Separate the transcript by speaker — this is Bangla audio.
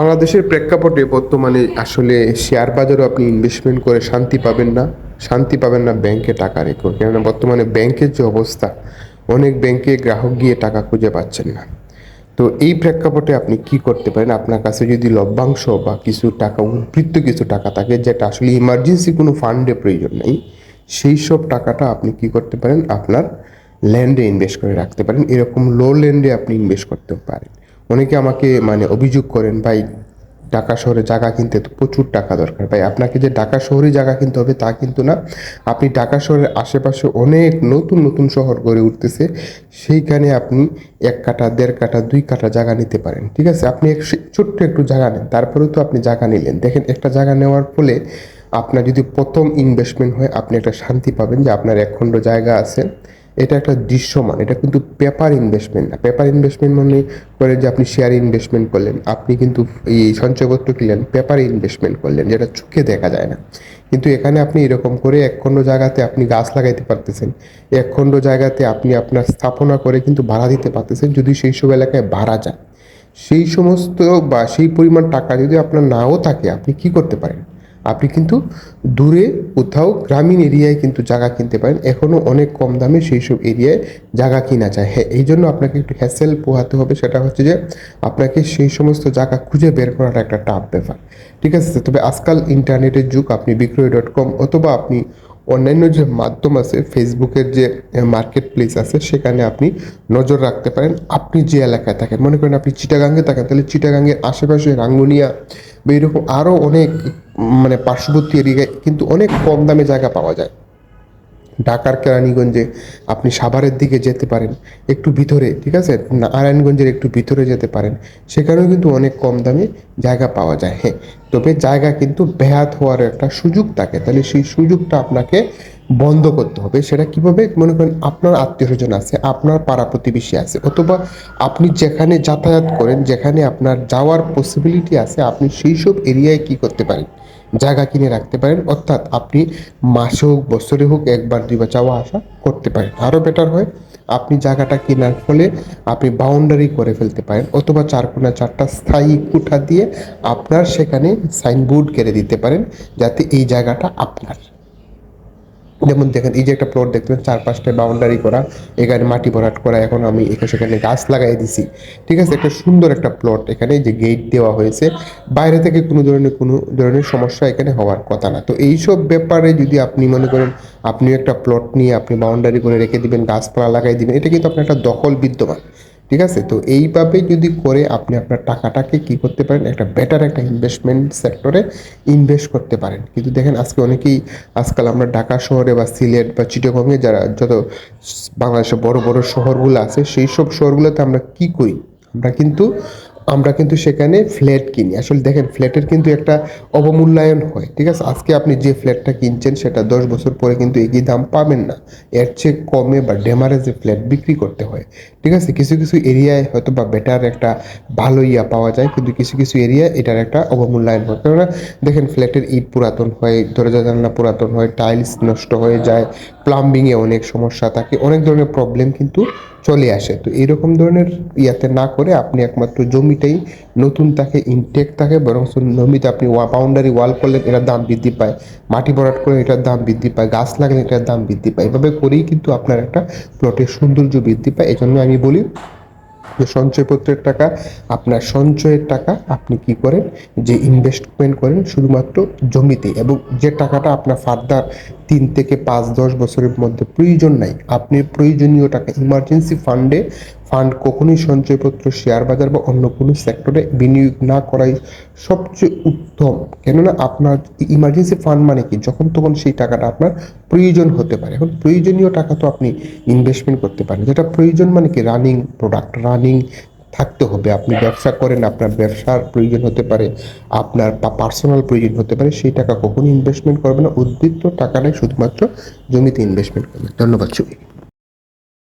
Speaker 1: বাংলাদেশের প্রেক্ষাপটে বর্তমানে আসলে শেয়ার বাজারও আপনি ইনভেস্টমেন্ট করে শান্তি পাবেন না, শান্তি পাবেন না ব্যাংকে টাকা রেখো কেননা বর্তমানে ব্যাংকের যে অবস্থা, অনেক ব্যাংকে গ্রাহক গিয়ে টাকা খুঁজে পাচ্ছেন না। তো এই প্রেক্ষাপটে আপনি কি করতে পারেন? আপনার কাছে যদি লভ্যাংশ বা কিছু টাকা, উদ্বৃত্ত কিছু টাকা থাকে, যেটা আসলে ইমার্জেন্সি কোনো ফান্ডে প্রয়োজন নেই, সেই সব টাকাটা আপনি কি করতে পারেন? আপনার ল্যান্ডে ইনভেস্ট করে রাখতে পারেন। এরকম লো ল্যান্ডে আপনি ইনভেস্ট করতে পারেন। অনেকে আমাকে মানে অভিযোগ করেন, ভাই, ঢাকা শহরে জায়গা কিনতে তো প্রচুর টাকা দরকার। ভাই, আপনাকে যে ঢাকা শহরে জায়গা কিনতে হবে তা কিন্তু না। আপনি ঢাকা শহরের আশেপাশে অনেক নতুন নতুন শহর গড়ে উঠতেছে। সেইখানে আপনি এক কাঠা, দেড় কাঠা, দুই কাঠা জায়গা নিতে পারেন। ঠিক আছে? আপনি এক ছোট্ট একটু জায়গা নেন। তারপরেও তো আপনি জায়গা নিলেন। দেখেন, একটা জায়গা নেওয়ার ফলে আপনার যদি প্রথম ইনভেস্টমেন্ট হয়, আপনি একটা শান্তি পাবেন যে আপনার এক খণ্ড জায়গা আছে। এটা একটা দৃশ্যমান, এটা কিন্তু পেপার ইনভেস্টমেন্ট না। পেপার ইনভেস্টমেন্ট মানে করে যে আপনি শেয়ার ইনভেস্টমেন্ট করলেন, আপনি কিন্তু এই সঞ্চয়পত্র কিনলেন পেপারে ইনভেস্টমেন্ট করলেন, যেটা চোখে দেখা যায় না। কিন্তু এখানে আপনি এরকম করে এক খণ্ড জায়গাতে আপনি গাছ লাগাইতে পারতেছেন এক খণ্ড জায়গাতে আপনি আপনার স্থাপনা করে কিন্তু ভাড়া দিতে পারতেছেন, যদি সেই সব এলাকায় ভাড়া যায়। সেই সমস্ত বা সেই পরিমাণ টাকা যদি আপনার নাও থাকে, আপনি কি করতে পারেন? আপনি কিন্তু দূরে কোথাও গ্রামীণ এরিয়ায় কিন্তু জায়গা কিনতে পারেন। এখনও অনেক কম দামে সেই সব এরিয়ায় জায়গা কিনা যায়। হ্যাঁ এই জন্য আপনাকে একটু হ্যাসেল পোহাতে হবে। সেটা হচ্ছে যে আপনাকে সেই সমস্ত জায়গা খুঁজে বের করাটা একটা টাফ ব্যাপার। ঠিক আছে? তবে আজকাল ইন্টারনেটের যুগ, আপনি বিক্রয় ডট কম অথবা আপনি অন্যান্য যে মাধ্যম আছে ফেসবুকের যে মার্কেট প্লেস আছে, সেখানে আপনি নজর রাখতে পারেন। আপনি যে এলাকায় থাকেন, মনে করেন আপনি চিটাগাঙ্গে থাকেন, তাহলে চিটাগাঙ্গের আশেপাশে রাঙ্গুনিয়া বা এরকম আরও অনেক মানে পার্শ্ববর্তী এরিয়ায় কিন্তু অনেক কম দামে জায়গা পাওয়া যায়। ঢাকার কেরানীগঞ্জে আপনি সাভারের দিকে যেতে পারেন, একটু ভিতরে, ঠিক আছে? নারায়ণগঞ্জের একটু ভিতরে যেতে পারেন। সেখানেও কিন্তু অনেক কম দামে জায়গা পাওয়া যায় হ্যাঁ। তবে জায়গা কিন্তু ব্যাহাত হওয়ার একটা সুযোগ থাকে। তাহলে সেই সুযোগটা আপনাকে বন্ধ করতে হবে, সেটা কীভাবে? মনে করেন আপনার আত্মীয় স্বজন আছে, আপনার পাড়া প্রতিবেশী আছে, অথবা আপনি যেখানে যাতায়াত করেন, যেখানে আপনার যাওয়ার পসিবিলিটি আছে, আপনি সেই সব এরিয়ায় কি করতে পারেন? জায়গা কিনে রাখতে পারেন, অর্থাৎ আপনি মাসে হোক, বছরে হোক, একবার, দুইবার যাওয়া আসা করতে পারেন। আরও বেটার হয়, আপনি জায়গাটা কেনার ফলে আপনি বাউন্ডারি করে ফেলতে পারেন, অথবা চার কোনা চারটা স্থায়ী কুঠা দিয়ে আপনার সেখানে সাইনবোর্ড কেড়ে দিতে পারেন, যাতে এই জায়গাটা আপনার। যেমন দেখেন, এই যে একটা প্লট দেখবেন চার পাঁচটায় বাউন্ডারি করা, এখানে মাটি ভরাট করা, এখন আমি এখানে সেখানে গাছ লাগাই দিছি। ঠিক আছে? একটা সুন্দর একটা প্লট এখানে যে গেট দেওয়া হয়েছে। বাইরে থেকে কোনো ধরনের কোনো ধরনের সমস্যা এখানে হওয়ার কথা না। তো এইসব ব্যাপারে যদি আপনি মনে করেন আপনি একটা প্লট নিয়ে আপনি বাউন্ডারি করে রেখে দিবেন, গাছপালা লাগাই দিবেন, এটা কিন্তু আপনার একটা দখল বিদ্যমান। ঠিক আছে? তো এইভাবে যদি করে আপনি আপনার টাকাটাকে কি করতে পারেন? একটা বেটার একটা ইনভেস্টমেন্ট সেক্টরে ইনভেস্ট করতে পারেন। কিন্তু দেখেন, আজকে অনেকেই আজকাল আমরা ঢাকা শহরে বা সিলেট বা চিটাগংয়ে যারা, যত বাংলাদেশের বড় বড় শহরগুলো আছে সেই সব শহরগুলোতে আমরা কি করি? আমরা কিন্তু আমরা কিন্তু সেখানে ফ্ল্যাট কিনি। আসলে দেখেন, ফ্ল্যাটের কিন্তু একটা অবমূল্যায়ন হয়, ঠিক আছে? আজকে আপনি যে ফ্ল্যাটটা কিনছেন, সেটা দশ বছর পরে কিন্তু একই দাম পাবেন না। এর চেয়ে কমে বা ডেমারেজে ফ্ল্যাট বিক্রি করতে হয়, ঠিক আছে? কিছু কিছু এরিয়ায় হয়তো বা বেটার একটা ভালো ইয়া পাওয়া যায়, কিন্তু কিছু কিছু এরিয়া এটার একটা অবমূল্যায়ন হয়। কেননা, দেখেন, ফ্ল্যাটের ইট পুরাতন হয়, দরজা, জানলা পুরাতন হয় টাইলস নষ্ট হয়ে যায় প্লাম্বিংয়ে অনেক সমস্যা থাকে, অনেক ধরনের প্রবলেম কিন্তু চলে আসে। তো এরকম ধরনের ইয়াতে না করে আপনি একমাত্র জমিটাই নতুন থাকে ইনটেক থাকে, বরং জমিতে আপনি বাউন্ডারি ওয়াল করলেন, এটার দাম বৃদ্ধি পায়। মাটি ভরাট করলে এটার দাম বৃদ্ধি পায়। গাছ লাগলে এটার দাম বৃদ্ধি পায়। এভাবে করেই কিন্তু আপনার একটা প্লটের সৌন্দর্য বৃদ্ধি পায়। এই জন্য আমি বলি যে সঞ্চয়পত্রের টাকা, আপনার সঞ্চয়ের টাকা আপনি কি করেন? যে ইনভেস্টমেন্ট করেন, শুধুমাত্র জমিতে এবং যে টাকাটা আপনার ফার্দার তিন থেকে পাঁচ, দশ বছরের মধ্যে প্রয়োজন নাই। আপনি প্রয়োজনীয় টাকা ইমার্জেন্সি ফান্ডে ফান্ড কখনোই সঞ্চয়পত্র শেয়ার বাজার বা অন্য কোনো সেক্টরে বিনিয়োগ না করাই সবচেয়ে উত্তম। কেননা আপনার ইমার্জেন্সি ফান্ড মানে কি? যখন তখন সেই টাকাটা আপনার প্রয়োজন হতে পারে। এখন প্রয়োজনীয় টাকা তো আপনি ইনভেস্টমেন্ট করতে পারেন। যেটা প্রয়োজন মানে কি? রানিং প্রোডাক্ট রানিং থাকতে হবে। আপনি ব্যবসা করেন, আপনার ব্যবসার প্রয়োজন হতে পারে, আপনার পার্সোনাল প্রয়োজন হতে পারে, সেই টাকা কখনো ইনভেস্টমেন্ট করবে না। উদ্বৃত্ত টাকাটাই শুধুমাত্র জমিতে ইনভেস্টমেন্ট করবে ধন্যবাদ